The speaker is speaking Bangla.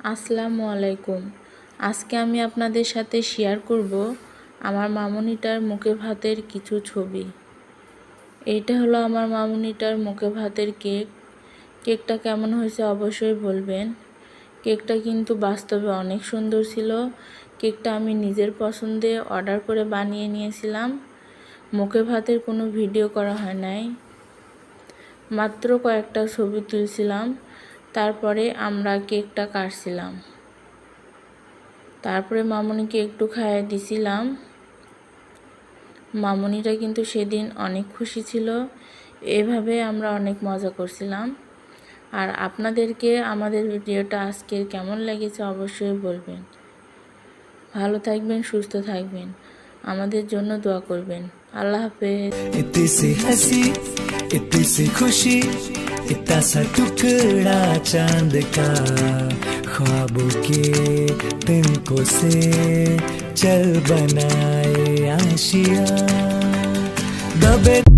আসসালামু আলাইকুম। আজকে আমি আপনাদের সাথে শেয়ার করব আমার মামুনিটার মুখে ভাতের কিছু ছবি। এইটা হলো আমার মামুনিটার মুখে ভাতের কেক। কেকটা কেমন হয়েছে অবশ্যই বলবেন। কেকটা কিন্তু বাস্তবে অনেক সুন্দর ছিল। কেকটা আমি নিজের পছন্দে অর্ডার করে বানিয়ে নিয়েছিলাম। মুখে ভাতের কোনো ভিডিও করা হয় নাই। মাত্র কয়েকটা ছবি তুলছিলাম। তারপরে আমরা কেকটা কাটছিলাম। তারপরে মামনিকে একটু খাইয়ে দিছিলাম। মামনিটা কিন্তু সেদিন অনেক খুশি ছিল। এভাবে আমরা অনেক মজা করছিলাম। আর আপনাদেরকে আমাদের ভিডিওটা আজকে কেমন লেগেছে অবশ্যই বলবেন। ভালো থাকবেন, সুস্থ থাকবেন। আমাদের জন্য দোয়া করবেন। আল্লাহ হাফেজ। খুশি। इतना सा टुकड़ा चाँद का ख्वाबों के तिनको से चल बनाए आशिया। दबे